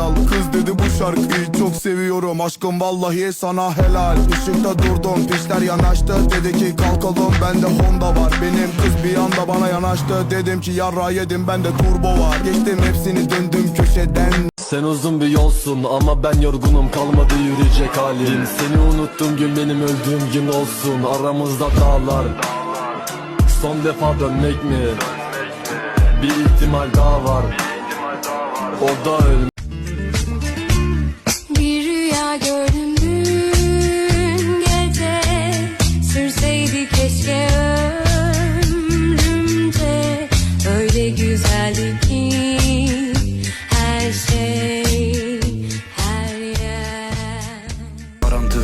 pedal Kız dedi bu şarkıyı çok seviyorum. Aşkım vallahi sana helal. Işıkta durdum pişler yanaştı. Dedi ki kalkalım bende Honda var. Benim kız bir anda bana yanaştı. Dedim ki yarra yedim bende turbo var. Geçtim hepsini döndüm köşeden. Sen uzun bir yolsun ama ben yorgunum kalmadı yürüyecek halim. Seni unuttum gün benim öldüğüm gün olsun. Aramızda dağlar. Son defa dönmek mi? Bir ihtimal daha var. O da ölmek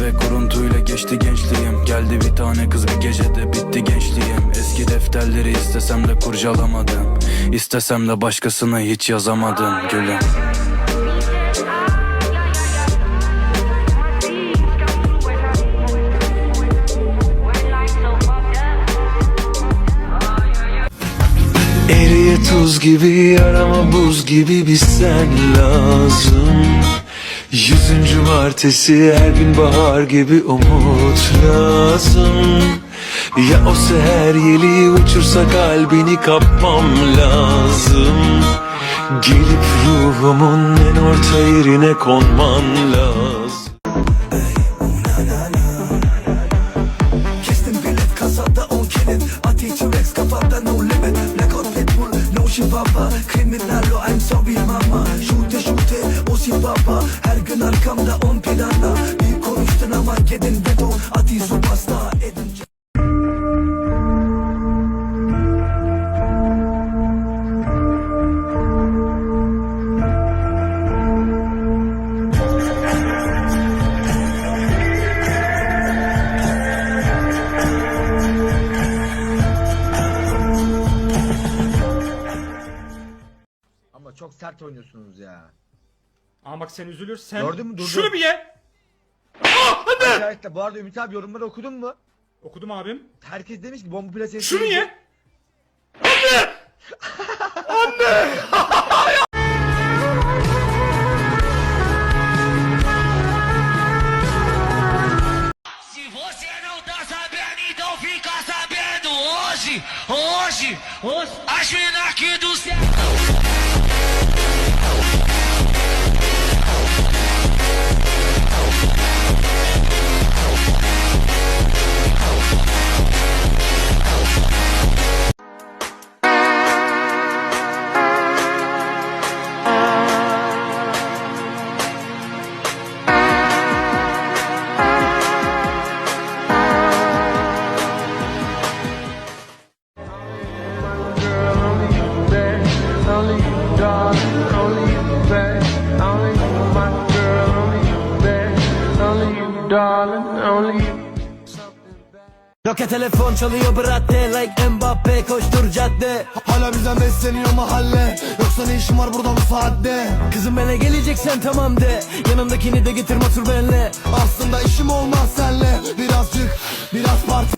Karantı ve kuruntuyla geçti gençliğim. Geldi bir tane kız bir gecede bitti gençliğim. Eski defterleri istesem de kurcalamadım. İstesem de başkasına hiç yazamadım gülüm. Eriye tuz gibi arama buz gibi bir sen lazım Yüzüncü martesi her gün bahar gibi umut lazım. Ya o seher yeli uçursa kalbini kapmam lazım. Gelip ruhumun en orta yerine konman lazım pitbull no şifaba Kriminallo I'm sorry mama. Şute şute o si baba. Her gün arkamda on planda Bir konuştun ama kedin beton Ati supasta edince çok sert oynuyorsunuz ya. Ama bak sen üzülürsen. Gördün mü? Durdu. Şunu bir ye. Arkadaşlar bu arada Ümit abi yorumları okudun mu? Okudum abim. Herkes demiş ki bomba plasesi. Şunu ye. Se você não tá sabendo, então fica sabendo hoje, hoje, hoje. As minas aqui do céu. Roket telefon çalıyor biratte Like Mbappe koştur cadde. Hala bizden besleniyor mahalle. Yoksa ne işin var burada bu saatte? Kızım bana geleceksen tamam de. Yanındakini de getir otur benle. Aslında işim olmaz senle. Birazcık biraz parti